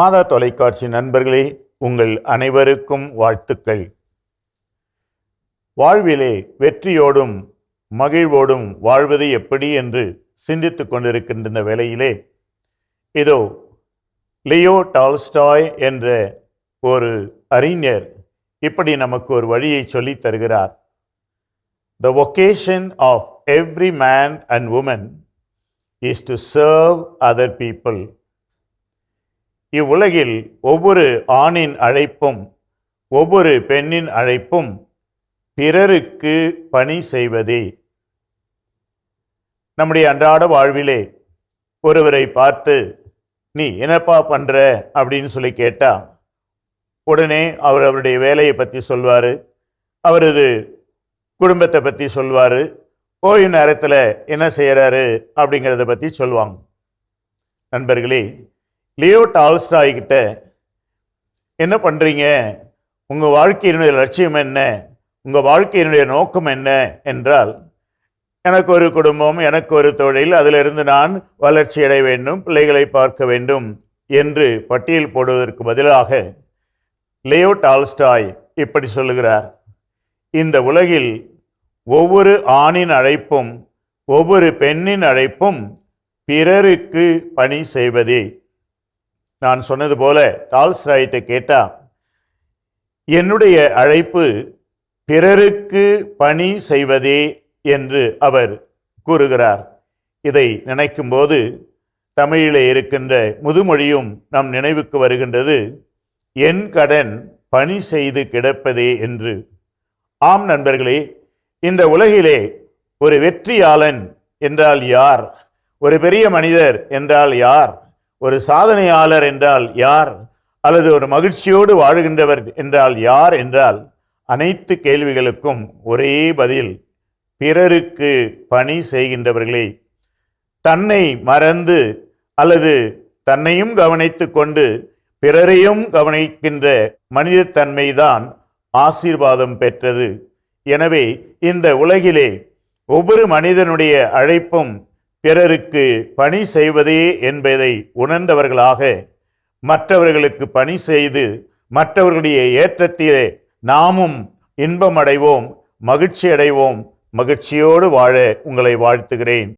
மாதா தொலைக்காட்சி நண்பர்களே உங்கள் அனைவருக்கும் வாழ்த்துக்கள். வாழ்விலே வெற்றியோடும் மகிழ்வோடும் வாழ்வது எப்படி என்று சிந்தித்து கொண்டிருக்கின்ற வேளையிலே இதோ லியோ டால்ஸ்டாய் என்ற ஒரு அறிஞர் இப்படி நமக்கு ஒரு வழியை சொல்லித் தருகிறார். The vocation of every man and woman is to serve other people இவ்வுலகில் ஒவ்வொரு ஆணின் அழைப்பும் ஒவ்வொரு பெண்ணின் அழைப்பும் பிறருக்கு பணி செய்வதே. நம்முடைய அன்றாட வாழ்விலே ஒருவரை பார்த்து நீ என்னப்பா பண்ற? அப்படின்னு சொல்லி கேட்டா உடனே அவர் அவருடைய வேலையை பற்றி சொல்வார். அவரது குடும்பத்தை பற்றி சொல்வார். ஓய்வு நேரத்தில் என்ன செய்கிறாரு அப்படிங்கிறத பற்றி சொல்லுவாங்க நண்பர்களே லியோ டால்ஸ்டாய் கிட்ட என்ன பண்ணுறீங்க உங்கள் வாழ்க்கையினுடைய லட்சியம் என்ன? உங்கள் வாழ்க்கையினுடைய நோக்கம் என்ன? என்றால் எனக்கு ஒரு குடும்பம் எனக்கு ஒரு தொழில் அதிலிருந்து நான் வளர்ச்சி அடைய வேண்டும் பிள்ளைகளை பார்க்க வேண்டும் என்று பட்டியல் போடுவதற்கு பதிலாக லியோ டால்ஸ்டாய் இப்படி சொல்லுகிறார். இந்த உலகில் ஒவ்வொரு ஆணின் அழைப்பும் ஒவ்வொரு பெண்ணின் அழைப்பும் பிறருக்கு பணி செய்வதே நான் சொன்னது போல டால்ஸ்ராய்ட்டை கேட்டா என்னுடைய அழைப்பு பிறருக்கு பணி செய்வதே என்று அவர் கூறுகிறார். இதை நினைக்கும்போது தமிழிலே இருக்கின்ற முதுமொழியும் நம் நினைவுக்கு வருகின்றது என் கடன் பணி செய்து கிடப்பதே என்று. ஆம் நண்பர்களே இந்த உலகிலே ஒரு வெற்றியாளன் என்றால் யார்? ஒரு பெரிய மனிதர் என்றால் யார்? ஒரு சாதனையாளர் என்றால் யார்? அல்லது ஒரு மகிழ்ச்சியோடு வாழுகின்றவர் என்றால் யார் என்றால் அனைத்து கேள்விகளுக்கும் ஒரே பதில் பிறருக்கு பணி செய்கின்றவர்களே. தன்னை மறந்து அல்லது தன்னையும் கவனித்து கொண்டு பிறரையும் கவனிக்கின்ற மனிதத்தன்மைதான் ஆசீர்வாதம் பெற்றது. எனவே இந்த உலகிலே ஒவ்வொரு மனிதனுடைய அழைப்பும் பிறருக்கு பணி செய்வதே என்பதை உணர்ந்தவர்களாக மற்றவர்களுக்கு பணி செய்து மற்றவர்களுடைய ஏற்றத்திலே நாமும் இன்பம் அடைவோம் மகிழ்ச்சி அடைவோம் மகிழ்ச்சியோடு வாழ உங்களை வாழ்த்துகிறேன்.